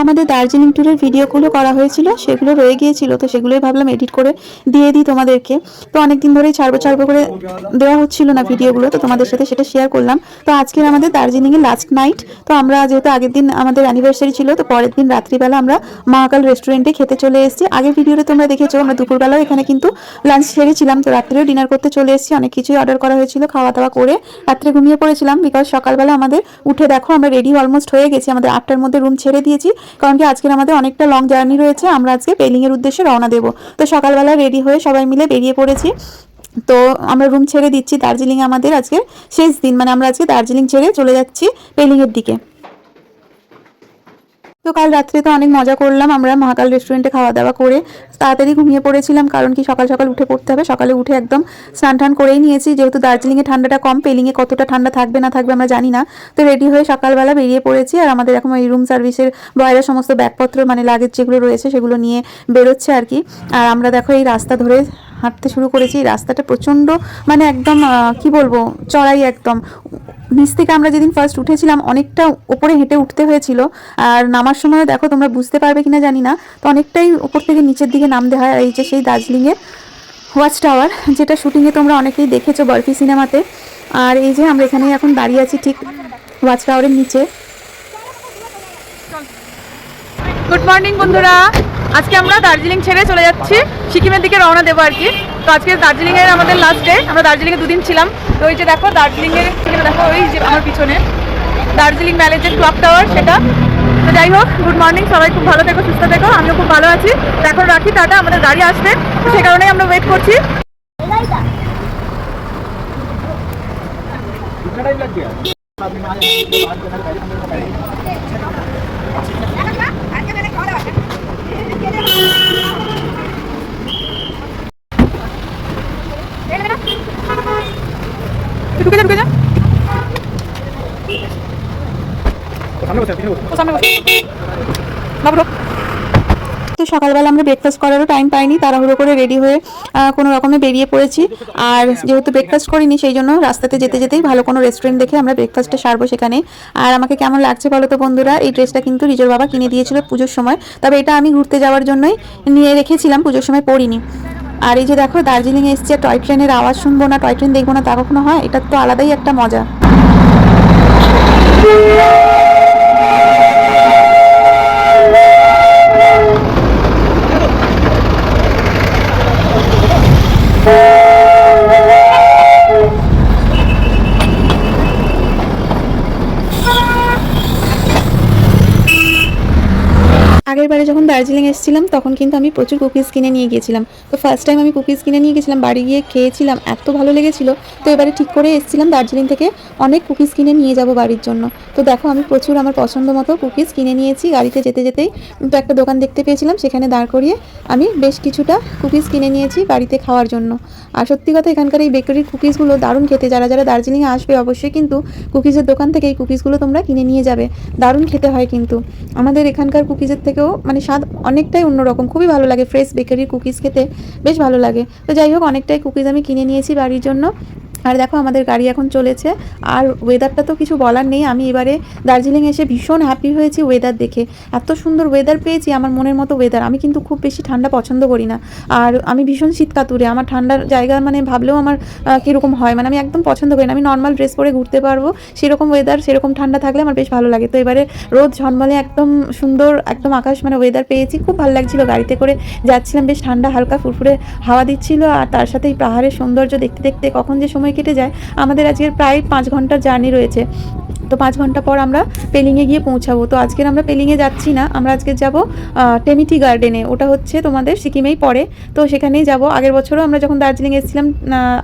আমাদের দার্জিলিং ট্যুরের ভিডিওগুলো করা হয়েছিল, সেগুলো রয়ে গিয়েছিল, তো সেগুলোই ভাবলাম এডিট করে দিয়ে দিই তোমাদেরকে। তো অনেকদিন ধরেই ছাড়বো ছাড়বো করে দেওয়া হচ্ছিল না ভিডিওগুলো তো তোমাদের সাথে সেটা শেয়ার করলাম। তো আজকের আমাদের দার্জিলিংয়ের লাস্ট নাইট তো আমরা যেহেতু আগের দিন আমাদের অ্যানিভার্সারি ছিল, তো পরের দিন রাত্রিবেলা আমরা মহাকাল রেস্টুরেন্টে খেতে চলে এসেছি। আগের ভিডিওতে তোমরা দেখেছ, আমরা দুপুরবেলাও এখানে কিন্তু লাঞ্চ সেরেছিলাম, তো রাত্রেও ডিনার করতে চলে এসেছি, অনেক কিছুই অর্ডার করা হয়েছিল খাওয়া দাওয়া করে রাত্রে ঘুমিয়ে পড়েছিলাম বিকজ সকালবেলা আমাদের উঠে দেখো, আমরা রেডি অলমোস্ট হয়ে গেছি, আমাদের আটটার মধ্যে রুম ছেড়ে দিয়েছি। কারণ কি আজকের আমাদের অনেকটা লং জার্নি রয়েছে, আমরা আজকে পেলিংয়ের উদ্দেশ্যে রওনা দেবো। তো সকালবেলা রেডি হয়ে সবাই মিলে বেরিয়ে পড়েছি। তো আমরা রুম ছেড়ে দিচ্ছি দার্জিলিং আমাদের আজকে শেষ দিন মানে আমরা আজকে দার্জিলিং ছেড়ে চলে যাচ্ছি পেলিংয়ের দিকে। তো কাল রাত্রে তো অনেক মজা করলাম আমরা মহাকাল রেস্টুরেন্টে খাওয়া দাওয়া করে। তাড়াতাড়ি ঘুমিয়ে পড়েছিলাম কারণ কি সকাল সকাল উঠে পড়তে হবে। সকালে উঠে একদম স্নান টান করেই নিয়েছি। যেহেতু দার্জিলিংয়ে ঠান্ডাটা কম, পেলিংয়ে কতটা ঠান্ডা থাকবে না থাকবে আমরা জানি না। তো রেডি হয়ে সকালবেলা বেরিয়ে পড়েছি আর আমাদের এখন ওই রুম সার্ভিসের বয়েরা সমস্ত ব্যাগপত্র মানে লাগেজ যেগুলো রয়েছে সেগুলো নিয়ে বেরোচ্ছে আর কি। আর আমরা দেখো এই রাস্তা ধরে হাঁটতে শুরু করেছি। রাস্তাটা প্রচণ্ড মানে একদম কি বলব, চড়াই একদম। নিচ থেকে আমরা যেদিন ফার্স্ট উঠেছিলাম, অনেকটা ওপরে হেঁটে উঠতে হয়েছিল। আর নামার সময় দেখো, তোমরা বুঝতে পারবে কিনা জানি না। তো অনেকটাই ওপর থেকে নিচের দিকে নামতে হয়। এই যে সেই দার্জিলিংয়ের ওয়াচ টাওয়ার যেটা শুটিংয়ে তোমরা অনেকেই দেখেছ বরফি সিনেমাতে। আর এই যে আমরা এখানে এখন দাঁড়িয়ে আছি, ঠিক ওয়াচ টাওয়ারের নিচে। গুড মর্নিং বন্ধুরা। আজকে আমরা দার্জিলিং ছেড়ে চলে যাচ্ছি। সিকিমের দিকে রওনা দেবো আর কি। তো আজকে দার্জিলিং এর আমাদের লাস্ট ডে আমরা দার্জিলিং এ দুদিন ছিলাম। তো ওই যে দেখো দার্জিলিং এর সেখানে দেখো, ওই যে আমার পিছনে। দার্জিলিং ম্যালের যে ক্লক টাওয়ার সেটা। তো যাই হোক গুড মর্নিং সবাই খুব ভালো থেকো, সুস্থ থেকো, আমিও খুব ভালো আছি। এখন রাখি, টাটা, আমাদের গাড়ি আসবে। সে কারণেই আমরা ওয়েট করছি। ঢুকে যা ঢুকে যা। ও সামনে বসে বাবু ঢোক। তো সকালবেলা আমরা ব্রেকফাস্ট করারও টাইম পাইনি, তাড়াহুড়ো করে রেডি হয়ে কোনো রকমে বেরিয়ে পড়েছি। আর যেহেতু ব্রেকফাস্ট করিনি, সেই জন্য রাস্তাতে যেতে যেতেই ভালো কোনো রেস্টুরেন্ট দেখে আমরা ব্রেকফাস্টটা সারবো সেখানে। আর আমাকে কেমন লাগছে বলো তো বন্ধুরা? এই ড্রেসটা কিন্তু রিজোর বাবা কিনে দিয়েছিল পুজোর সময়। তবে এটা আমি ঘুরতে যাওয়ার জন্যই নিয়ে রেখেছিলাম, পুজোর সময় পরিনি। আর এই যে দেখো, দার্জিলিংয়ে এসছে টয় ট্রেনের আওয়াজ শুনব না, টয় ট্রেন দেখব না, তা কখনো হয়? এটা তো আলাদাই একটা মজা। আগের বারে যখন দার্জিলিং এসেছিলাম, তখন কিন্তু আমি প্রচুর কুকিজ কিনে নিয়ে গিয়েছিলাম। তো ফার্স্ট টাইম আমি কুকিজ কিনে নিয়ে গেছিলাম বাড়ি গিয়ে খেয়েছিলাম, এত ভালো লেগেছিল। তো এবারে ঠিক করে এসেছিলাম দার্জিলিং থেকে অনেক কুকিজ কিনে নিয়ে যাব বাড়ির জন্য। তো দেখো, আমি প্রচুর আমার পছন্দ মতো কুকিজ কিনে নিয়েছি। গাড়িতে যেতে যেতেই তো একটা দোকান দেখতে পেয়েছিলাম, সেখানে দাঁড় করিয়ে আমি বেশ কিছুটা কুকিজ কিনে নিয়েছি বাড়িতে খাওয়ার জন্য। আর সত্যি কথা, এখানকার এই বেকারির কুকিজগুলো দারুণ খেতে। যারা যারা দার্জিলিংয়ে আসবে, অবশ্যই কিন্তু কুকিজের দোকান থেকে এই কুকিজগুলো তোমরা কিনে নিয়ে যাবে। দারুণ খেতে হয় কিন্তু। আমাদের এখানকার কুকিজের থেকেও মানে স্বাদ অনেকটাই অন্যরকম। খুবই ভালো লাগে ফ্রেশ বেকারির কুকিজ খেতে বেশ ভালো লাগে। তো যাই হোক, অনেকটাই কুকিজ আমি কিনে নিয়েছি বাড়ির জন্য। আর দেখো আমাদের গাড়ি এখন চলেছে। আর ওয়েদারটা তো কিছু বলার নেই। আমি এবারে দার্জিলিং এসে ভীষণ হ্যাপি হয়েছি ওয়েদার দেখে। এত সুন্দর ওয়েদার পেয়েছি আমার মনের মতো ওয়েদার আমি কিন্তু খুব বেশি ঠান্ডা পছন্দ করি না। আর আমি ভীষণ শীত কাতুরে আমার ঠান্ডার জায়গা মানে ভাবলেও আমার কীরকম হয়? মানে আমি একদম পছন্দ করি না। আমি নর্মাল ড্রেস পরে ঘুরতে পারব। সেরকম ওয়েদার সেরকম ঠান্ডা থাকলে আমার বেশ ভালো লাগে। তো এবারে রোদ ঝলমলে একদম সুন্দর, একদম আকাশ মানে ওয়েদার পেয়েছি। খুব ভালো লাগছিল গাড়িতে করে যাচ্ছিলাম। বেশ ঠান্ডা, হালকা ফুরফুরে হাওয়া দিচ্ছিল। আর তার সাথে এই পাহাড়ের সৌন্দর্য দেখতে দেখতে কখন যে সময় কেটে যায়। আমাদের আজকের প্রায় পাঁচ ঘণ্টার জার্নি রয়েছে। তো পাঁচ ঘণ্টা পর আমরা পেলিংয়ে গিয়ে পৌঁছাবো। তো আজকের আমরা পেলিংয়ে যাচ্ছি না, আমরা আজকে যাব টেমিটি গার্ডেনে। ওটা হচ্ছে তোমাদের সিকিমেই পড়ে। তো সেখানেই যাব। আগের বছরও আমরা যখন দার্জিলিং এসেছিলাম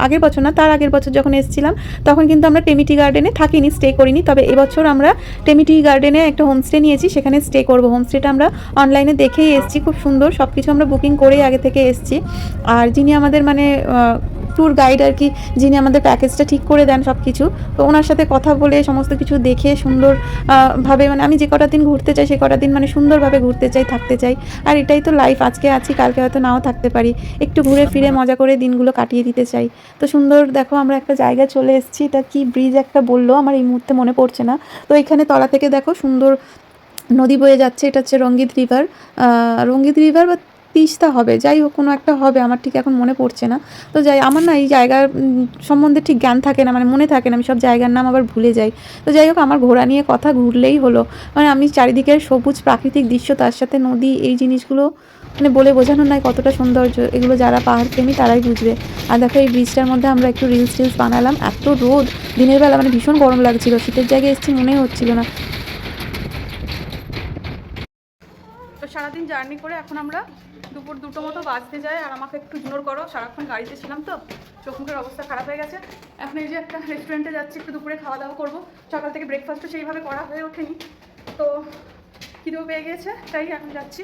আগের বছর না, তার আগের বছর যখন এসেছিলাম, তখন কিন্তু আমরা টেমিটি গার্ডেনে থাকিনি, স্টে করিনি। তবে এবছর আমরা টেমিটি গার্ডেনে একটা হোমস্টে নিয়েছি, সেখানে স্টে করব। হোমস্টেটা আমরা অনলাইনে দেখেই এসেছি। খুব সুন্দর সব কিছু আমরা বুকিং করেই আগে থেকে এসেছি। আর যিনি আমাদের মানে ট্যুর গাইড আর কি যিনি আমাদের প্যাকেজটা ঠিক করে দেন সব কিছু তো ওনার সাথে কথা বলে সমস্ত কিছু দেখে সুন্দর আহ, ভাবে মানে আমি যে কটা দিন ঘুরতে চাই সে কটা দিন মানে সুন্দরভাবে ঘুরতে চাই থাকতে চাই। আর এটাই তো লাইফ আজকে আছি কালকে হয়তো নাও থাকতে পারি। একটু ঘুরে ফিরে মজা করে দিনগুলো কাটিয়ে দিতে চাই। তো সুন্দর দেখো আমরা একটা জায়গায় চলে এসেছি এটা কি ব্রিজ একটা বলল আমার এই মুহূর্তে মনে পড়ছে না। তো এখানে তলা থেকে দেখো সুন্দর নদী বয়ে যাচ্ছে এটা হচ্ছে রঙ্গিত রিভার রঙ্গিত রিভার বা তিস্তা হবে, যাই হোক, কোনো একটা হবে, আমার ঠিক এখন মনে পড়ছে না। তো যাই, আমার না এই জায়গার সম্বন্ধে ঠিক জ্ঞান থাকে না মানে মনে থাকে না, আমি সব জায়গার নাম আবার ভুলে যাই। তো যাই হোক, আমার ঘোরা নিয়ে কথা ঘুরলেই হলো। মানে আমি চারিদিকের সবুজ প্রাকৃতিক দৃশ্য, তার সাথে নদী, এই জিনিসগুলো মানে বলে বোঝানো নয় কতটা সৌন্দর্য, এগুলো যারা পাহাড় প্রেমী, তারাই বুঝবে। আর দেখো, এই ব্রিজটার মধ্যে আমরা একটু রিলস টিলস বানালাম, এত রোদ, দিনের বেলা মানে ভীষণ গরম লাগছিল, শীতের জায়গায় এসছি মনেই হচ্ছিল না। তো সারাদিন জার্নি করে এখন আমরা দুপুর দুটো মতো বাজতে যায়, আর আমাকে একটু ইগনোর করো, সারাক্ষণ গাড়িতে ছিলাম তো, চোখ মুখের অবস্থা খারাপ হয়ে গেছে। এখন এই যে একটা রেস্টুরেন্টে যাচ্ছি, একটু দুপুরে খাওয়া দাওয়া করব। সকাল থেকে ব্রেকফাস্টও সেইভাবে করা হয়ে ওঠেনি। তো খিদেও পেয়ে গেছে তাই এখন যাচ্ছি।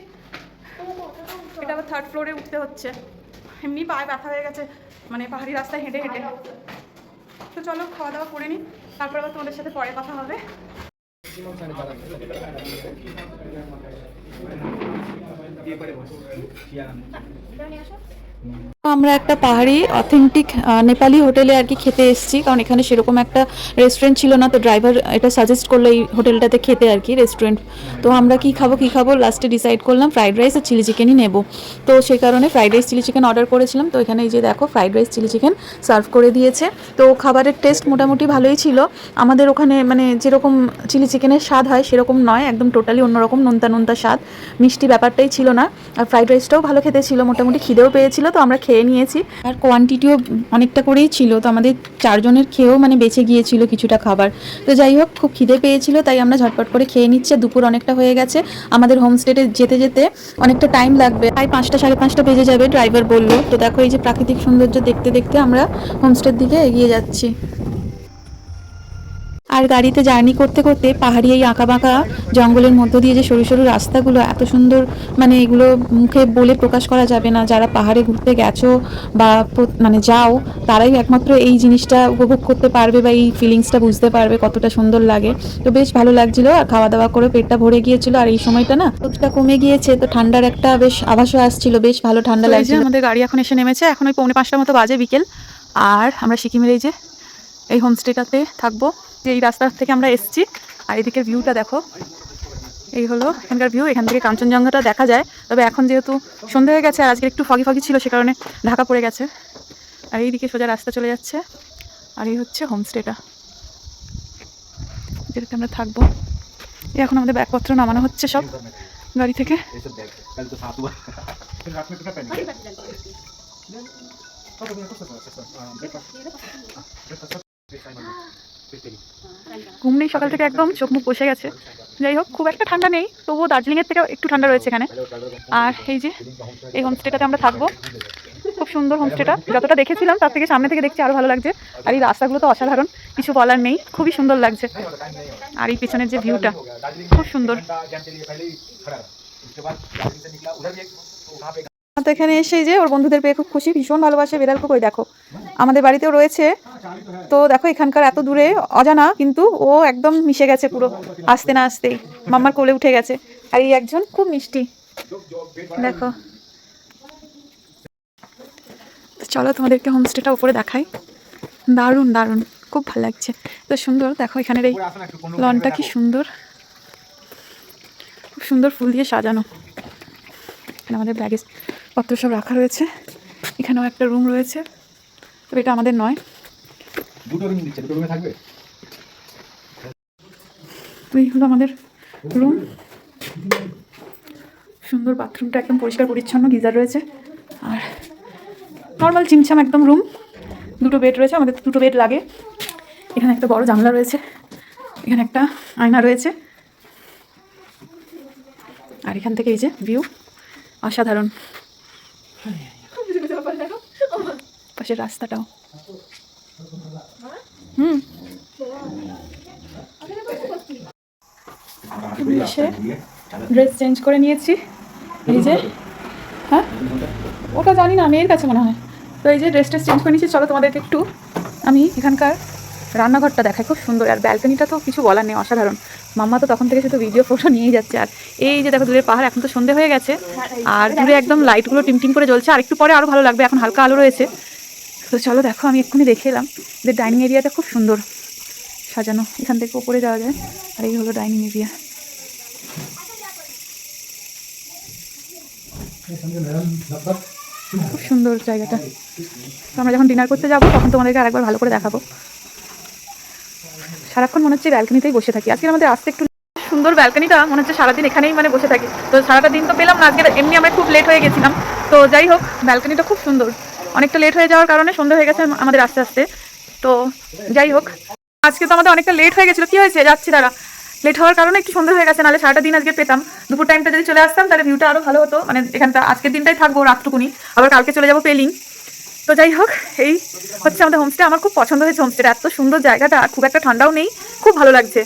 এটা আবার থার্ড ফ্লোরে উঠতে হচ্ছে। এমনি পায়ে ব্যথা হয়ে গেছে মানে পাহাড়ি রাস্তায় হেঁটে হেঁটে। তো চলো, খাওয়া দাওয়া করে নিই তারপর আবার তোমাদের সাথে পরে কথা হবে। বিয়ে করে বসে। আমরা একটা পাহাড়ি অথেন্টিক নেপালি হোটেলে আর কি খেতে এসেছি। কারণ এখানে সেরকম একটা রেস্টুরেন্ট ছিল না, তো ড্রাইভার এটা সাজেস্ট করল এই হোটেলটাতে খেতে আর কি রেস্টুরেন্ট তো আমরা কি খাব কি খাব লাস্টে ডিসাইড করলাম ফ্রাইড রাইস আর চিলি চিকেনই নেব। তো সেই কারণে fried rice chilli chicken order করেছিলাম। তো এখানে এই যে দেখো fried rice chilli chicken serve করে দিয়েছে। তো খাবারের টেস্ট মোটামুটি ভালোই ছিল। আমাদের ওখানে মানে যেরকম চিলি চিকেনের স্বাদ হয়, সেরকম নয়, একদম টোটালি অন্যরকম নোনতা নোনতা স্বাদ। মিষ্টি ব্যাপারটাই ছিল না। আর ফ্রাইড রাইসটাও ভালো খেতে ছিল, মোটামুটি খিদেও পেয়েছিল। তো আমরা খেয়ে নিয়েছি। আর কোয়ান্টিটিও অনেকটা করেই ছিল, তো আমাদের চারজনের খেয়েও মানে বেঁচে গিয়েছিল কিছুটা খাবার। তো যাই হোক, খুব খিদে পেয়েছিল, তাই আমরা ঝটপট করে খেয়ে নিচ্ছি দুপুর অনেকটা হয়ে গেছে। আমাদের হোমস্টেটে যেতে যেতে অনেকটা টাইম লাগবে। প্রায় পাঁচটা, সাড়ে পাঁচটা বেজে যাবে ড্রাইভার বলল। তো দেখো এই যে প্রাকৃতিক সৌন্দর্য দেখতে দেখতে আমরা হোমস্টের দিকে এগিয়ে যাচ্ছি। আর গাড়িতে জার্নি করতে করতে পাহাড়ি এই আঁকা বাঁকা জঙ্গলের মধ্য দিয়ে যে সরু সরু রাস্তাগুলো এত সুন্দর মানে এগুলো মুখে বলে প্রকাশ করা যাবে না। যারা পাহাড়ে ঘুরতে গেছো বা মানে যাও তারাই একমাত্র এই জিনিসটা উপভোগ করতে পারবে বা এই ফিলিংসটা বুঝতে পারবে কতটা সুন্দর লাগে। তো বেশ ভালো লাগছিল আর খাওয়া দাওয়া করে পেটটা ভরে গিয়েছিল। আর এই সময়টা না রোদটা কমে গিয়েছে তো ঠান্ডার একটা বেশ আভাসও আসছিল। বেশ ভালো ঠান্ডা লাগছিল। আমাদের গাড়ি এখন এসে নেমেছে এখন ওই পৌনে পাঁচটার মতো বাজে বিকেল। আর আমরা সিকিমের এই যে এই হোমস্টেটাতে থাকব। যে এই রাস্তা থেকে আমরা এসেছি। আর এদিকের ভিউটা দেখো। এই হলো এখানকার ভিউ এখান থেকে কাঞ্চনজঙ্ঘাটা দেখা যায়। তবে এখন যেহেতু সন্ধে হয়ে গেছে আর আজকে একটু ফগি ফগি ছিল, সে কারণে ঢাকা পড়ে গেছে। আর এইদিকে সোজা রাস্তা চলে যাচ্ছে। আর এই হচ্ছে হোমস্টেটা যেটাতে আমরা থাকব। এখন আমাদের ব্যাগপত্র নামানো হচ্ছে সব গাড়ি থেকে। ঘুম নেই, সকাল থেকে একদম, চোখ মুখ বসে গেছে। যাই হোক, খুব একটা ঠান্ডা নেই, তবুও দার্জিলিংয়ের থেকে একটু ঠান্ডা রয়েছে এখানে। আর এই যে, এই হোমস্টেটাতে আমরা থাকব। খুব সুন্দর হোমস্টেটা যতটা দেখেছিলাম, তার থেকে সামনে থেকে দেখছি আরও ভালো লাগছে। আর এই রাস্তাগুলো তো অসাধারণ, কিছু বলার নেই। খুবই সুন্দর লাগছে। আর এই পিছনের যে ভিউটা খুব সুন্দর। তো এখানে এসে যে, ওর বন্ধুদের পেয়ে খুব খুশি, ভীষণ ভালোবাসে। বেড়াল খুব ওই দেখো। আমাদের বাড়িতেও রয়েছে। তো দেখো, এখানকার এত দূরে অজানা, কিন্তু ও একদম মিশে গেছে পুরো। আসতে না আসতেই। মাম্মার কোলে উঠে গেছে। আর এই একজন খুব মিষ্টি। দেখো। চলো, তোমাদেরকে হোমস্টেটা উপরে দেখাই। দারুণ দারুণ। খুব ভালো লাগছে। তো সুন্দর, দেখো, এখানের এই লনটা কি সুন্দর। খুব সুন্দর ফুল দিয়ে সাজানো। এখানে আমাদের ব্যাগেজ পত্র সব রাখা রয়েছে। এখানেও একটা রুম রয়েছে। তবে এটা আমাদের নয়। দুটো রুম দিচ্ছে দুটো রুমে থাকবে? তো এই হলো আমাদের রুম সুন্দর বাথরুমটা একদম পরিষ্কার পরিচ্ছন্ন গিজার রয়েছে। আর নর্মাল চিমচাম একদম রুম দুটো বেড রয়েছে আমাদের তো দুটো বেড লাগে। এখানে একটা বড় জানলা রয়েছে এখানে একটা আয়না রয়েছে। আর এখান থেকে এই যে ভিউ অসাধারণ। পাশের রাস্তাটাও। হুম। ড্রেস চেঞ্জ করে নিয়েছি। এই যে হ্যাঁ? ওটা জানি না, মেয়ের কাছে মনে হয়। তো এই যে ড্রেস ট্রেস চেঞ্জ করে নিয়েছি, চলো তোমাদেরকে একটু আমি এখানকার রান্নাঘরটা দেখাই। খুব সুন্দর, আর ব্যালকনিটা তো কিছু বলার নেই, অসাধারণ। মাম্মা তো তখন থেকে শুধু ভিডিও ফটো নিয়েই যাচ্ছে। আর এই যে দেখো, দূরের পাহাড়, এখন তো সন্ধে হয়ে গেছে। আর দূরে একদম লাইটগুলো টিমটিম করে জ্বলছে। আর একটু পরে আরও ভালো লাগবে, এখন হালকা আলো রয়েছে। তো চলো দেখো, আমি এক্ষুনি দেখে এলাম যে ডাইনিং এরিয়াটা খুব সুন্দর সাজানো। এখান থেকে ওপরে যাওয়া যায়। আর এই হলো ডাইনিং এরিয়া খুব সুন্দর জায়গাটা। তো আমরা যখন ডিনার করতে যাব, তখন তোমাদেরকে আরেকবার ভালো করে দেখাবো। সারাক্ষণ মনে হচ্ছে ব্যালকানিতেই বসে থাকি। আজকে আমাদের আসতে একটু সুন্দর ব্যালকানিটা মনে হচ্ছে সারাদিন এখানেই মানে বসে থাকি। তো সারাটা দিন তো পেলাম না, আজকে এমনি আমরা খুব লেট হয়ে গেছিলাম। তো যাই হোক ব্যালকানিটা খুব সুন্দর। অনেকটা লেট হয়ে যাওয়ার কারণে সন্ধ্যা হয়ে গেছে আমাদের আস্তে আস্তে। তো যাই হোক, আজকে তো আমাদের অনেকটা লেট হয়ে গেছিল। কি হয়েছে? যাচ্ছি তারা লেট হওয়ার কারণে একটু সন্ধ্যা হয়ে গেছে, নাহলে সারাটা দিন আজকে পেতাম। দুপুর টাইমটা যদি চলে আসতাম, তাহলে ভিউটা আরও ভালো হতো। মানে এখানটা আজকের দিনটাই থাকব রাতটুকুনি। আবার কালকে চলে যাব পেলিং তো যাই হোক, এই হচ্ছে আমাদের হোমস্টে আমার খুব পছন্দ হয়েছে হোমস্টেটা এত সুন্দর জায়গাটা, খুব একটা ঠান্ডাও নেই, খুব ভালো লাগছে।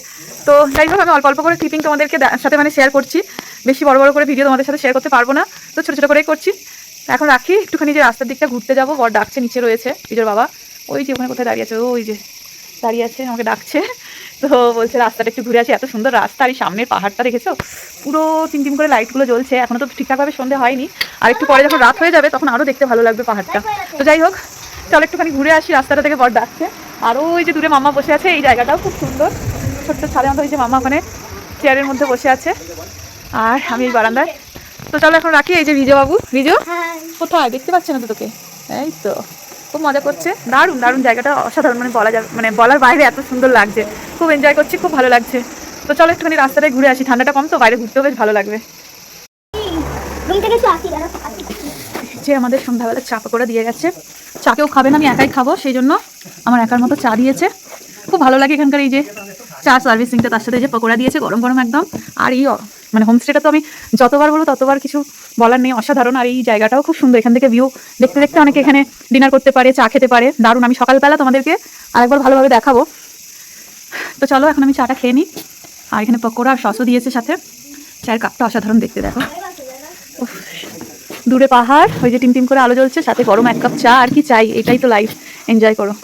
তো যাই হোক, আমি অল্প অল্প করে ক্লিপিং তোমাদেরকে সাথে মানে শেয়ার করছি। বেশি বড় বড় করে ভিডিও তোমাদের সাথে শেয়ার করতে পারব না। তো ছোটো ছোটো করেই করছি। এখন রাখি, একটুখানি যে রাস্তার দিকটা ঘুরতে যাব, বর ডাকছে, নিচে রয়েছে বিজোর বাবা। ওই যে ওখানে কোথায় দাঁড়িয়ে আছে, ওই যে দাঁড়িয়ে আছে, আমাকে ডাকছে। তো বলছে, রাস্তাটা একটু ঘুরে আসি, এত সুন্দর রাস্তা, আর এই সামনের পাহাড়টা দেখেছ? পুরো তিন করে লাইটগুলো জ্বলছে, এখনও তো ঠিকঠাকভাবে সন্ধে হয়নি। আর একটু পরে যখন রাত হয়ে যাবে, তখন আরও দেখতে ভালো লাগবে পাহাড়টা। তো যাই হোক, চলো একটুখানি ঘুরে আসি, রাস্তাটা থেকে বর ডাকছে। আর ওই যে দূরে মামা বসে আছে, এই জায়গাটাও খুব সুন্দর। ছোট্ট ছাদের মতো ওই যে মামা ওখানে চেয়ারের মধ্যে বসে আছে। আর আমি এই বারান্দায় তো চলো এখন রাখি এই যে রিজো বাবু রিজো কোথায়? দেখতে পাচ্ছে না তো তোকে। এই তো খুব মজা করছে। দারুণ দারুণ জায়গাটা অসাধারণ মানে বলা যাবে মানে বলার বাইরে এত সুন্দর লাগছে। খুব এনজয় করছি খুব ভালো লাগছে। তো চলো একটুখানি রাস্তাটায় ঘুরে আসি ঠান্ডাটা কম তো বাইরে ঘুরতেও বেশ ভালো লাগবে। যে আমাদের সন্ধ্যাবেলা চা পকোড়া দিয়ে গেছে। চা কেউ খাবে না আমি একাই খাব সেই জন্য আমার একার মতো চা দিয়েছে। খুব ভালো লাগে এখানকার এই যে চা সার্ভিসিংটা তার সাথে যে পকোড়া দিয়েছে, গরম গরম একদম। আর এই মানে হোমস্টেটা তো আমি যতবার বলব ততবার কিছু বলার নেই। অসাধারণ। আর এই জায়গাটাও খুব সুন্দর। এখান থেকে ভিউ দেখতে দেখতে অনেকে এখানে ডিনার করতে পারে, চা খেতে পারে। দারুণ। আমি সকালবেলা তোমাদেরকে আরেকবার ভালোভাবে দেখাবো। তো চলো, এখন আমি চাটা খেয়ে নিই। আর এখানে পকোড়া আর সসও দিয়েছে সাথে। চায়ের কাপটা অসাধারণ দেখতে, দেখো। দূরে পাহাড়, ওই যে টিম টিম করে আলো জ্বলছে, সাথে গরম এক কাপ চা। আর কি চাই? এটাই তো লাইফ এনজয় করো।